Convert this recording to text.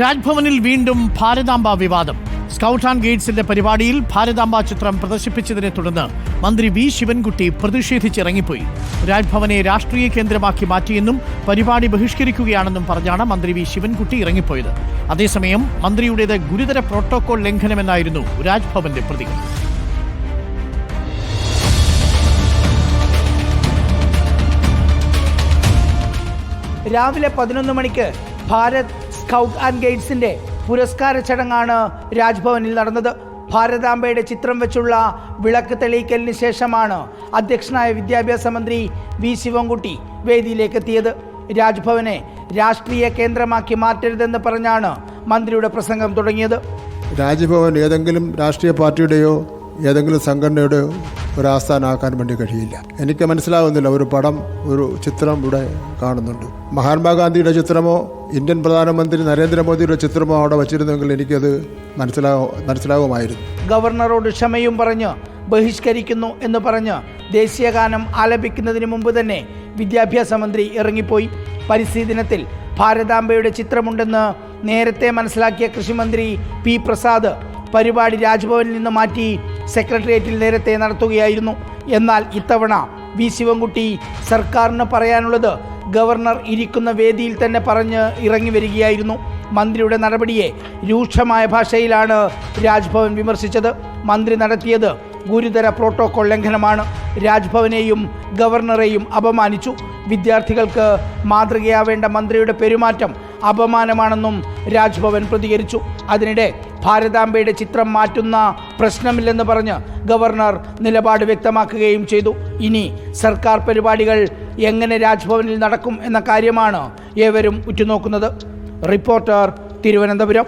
രാജ്ഭവനിൽ വീണ്ടും ഭാരതാംബ വിവാദം. സ്കൗട്ട് ആൻഡ് ഗൈഡ്സിന്റെ പരിപാടിയിൽ ഭാരതാംബ ചിത്രം പ്രദർശിപ്പിച്ചതിനെ തുടർന്ന് മന്ത്രി വി ശിവൻകുട്ടി പ്രതിഷേധിച്ചിറങ്ങിപ്പോയി. രാജ്ഭവനെ രാഷ്ട്രീയ കേന്ദ്രമാക്കി മാറ്റിയെന്നും പരിപാടി ബഹിഷ്കരിക്കുകയാണെന്നും പറഞ്ഞാണ് മന്ത്രി വി ശിവൻകുട്ടി ഇറങ്ങിപ്പോയത്. അതേസമയം മന്ത്രിയുടേത് ഗുരുതര പ്രോട്ടോകോൾ ലംഘനമെന്നായിരുന്നു രാജ്ഭവന്റെ പ്രതികരണം രാവിലെ പതിനൊന്ന് മണിക്ക് ഭാരത് സ്കൗട്ട് ആൻഡ് ഗൈഡ്സിന്റെ പുരസ്കാര ചടങ്ങാണ് രാജ്ഭവനിൽ നടന്നത്. ഭാരതാംബയുടെ ചിത്രം വെച്ചുള്ള വിളക്ക് തെളിയിക്കലിന് ശേഷമാണ് അധ്യക്ഷനായ വിദ്യാഭ്യാസ മന്ത്രി വി ശിവൻകുട്ടി വേദിയിലേക്ക് എത്തിയത് രാജ്ഭവനെ രാഷ്ട്രീയ കേന്ദ്രമാക്കി മാറ്റരുതെന്ന് പറഞ്ഞാണ് മന്ത്രിയുടെ പ്രസംഗം തുടങ്ങിയത്. രാജ്ഭവൻ ഏതെങ്കിലും രാഷ്ട്രീയ പാർട്ടിയുടെയോ ഏതെങ്കിലും സംഘടനയുടെ ഒരു ആസ്ഥാനാക്കാൻ വേണ്ടി കഴിയില്ല. എനിക്ക് മനസ്സിലാവുന്നില്ല ഒരു പടം ഒരു ചിത്രം ഇവിടെ കാണുന്നുണ്ട്. മഹാത്മാഗാന്ധിയുടെ ചിത്രമോ ഇന്ത്യൻ പ്രധാനമന്ത്രി നരേന്ദ്രമോദിയുടെ ചിത്രമോ അവിടെ വച്ചിരുന്നെങ്കിൽ എനിക്കത് മനസ്സിലാകും മനസ്സിലാകുമായിരുന്നു. ഗവർണറോട് ക്ഷമയും പറഞ്ഞ് ബഹിഷ്കരിക്കുന്നു എന്ന് പറഞ്ഞ് ദേശീയഗാനം ആലപിക്കുന്നതിന് മുമ്പ് തന്നെ വിദ്യാഭ്യാസ മന്ത്രി ഇറങ്ങിപ്പോയി. പരിസ്ഥിതി ദിനത്തിൽ ഭാരതാംബയുടെ ചിത്രമുണ്ടെന്ന് നേരത്തെ മനസ്സിലാക്കിയ കൃഷിമന്ത്രി പി പ്രസാദ് പരിപാടി രാജ്ഭവനിൽ നിന്ന് മാറ്റി സെക്രട്ടേറിയറ്റിൽ നേരത്തെ നടത്തുകയായിരുന്നു. എന്നാൽ ഇത്തവണ വി. ശിവൻകുട്ടി സർക്കാരിന് പറയാനുള്ളത് ഗവർണർ ഇരിക്കുന്ന വേദിയിൽ തന്നെ പറഞ്ഞ് ഇറങ്ങി വരികയായിരുന്നു. മന്ത്രിയുടെ നടപടിയെ രൂക്ഷമായ ഭാഷയിലാണ് രാജ്ഭവൻ വിമർശിച്ചത്. മന്ത്രി നടത്തിയത് ഗുരുതര പ്രോട്ടോകോൾ ലംഘനമാണ്. രാജ്ഭവനെയും ഗവർണറെയും അപമാനിച്ചു. വിദ്യാർത്ഥികൾക്ക് മാതൃകയാവേണ്ട മന്ത്രിയുടെ പെരുമാറ്റം അപമാനമാണെന്നും രാജ്ഭവൻ പ്രതികരിച്ചു. അതിനിടെ ഭാരതാംബയുടെ ചിത്രം മാറ്റുന്ന പ്രശ്നമില്ലെന്ന് പറഞ്ഞ് ഗവർണർ നിലപാട് വ്യക്തമാക്കുകയും ചെയ്തു. ഇനി സർക്കാർ പരിപാടികൾ എങ്ങനെ രാജ്ഭവനിൽ നടക്കും എന്ന കാര്യമാണ് ഏവരും ഉറ്റുനോക്കുന്നത്. റിപ്പോർട്ടർ തിരുവനന്തപുരം.